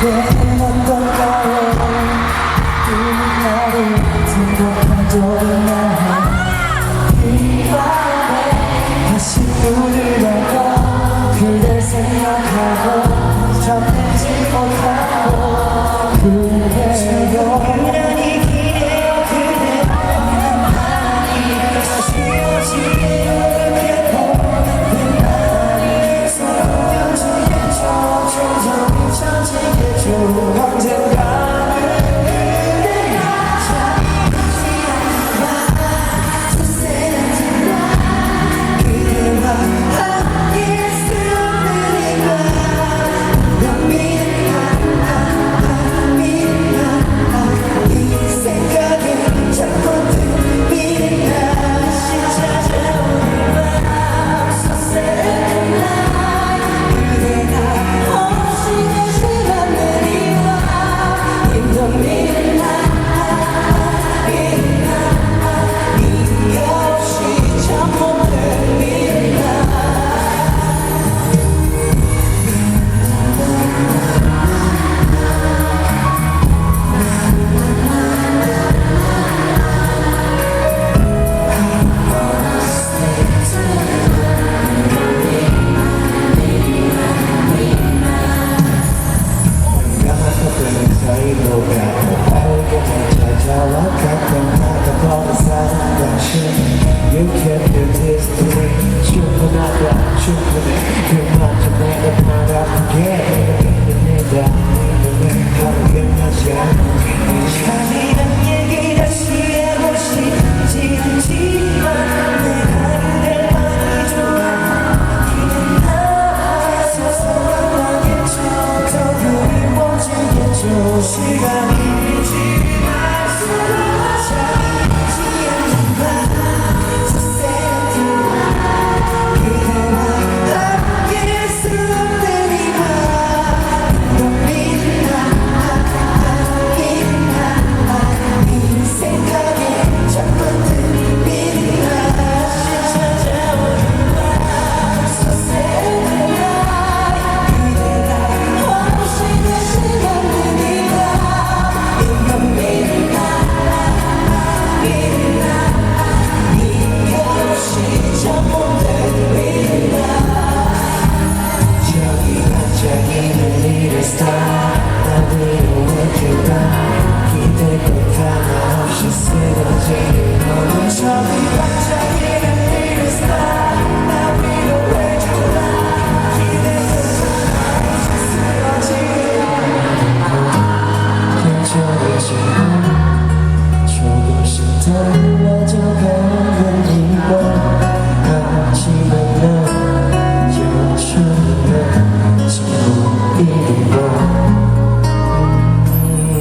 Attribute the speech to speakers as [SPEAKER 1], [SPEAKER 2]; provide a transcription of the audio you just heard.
[SPEAKER 1] 괜한 건가요? 이 나를 생각한 적이 爱了就该。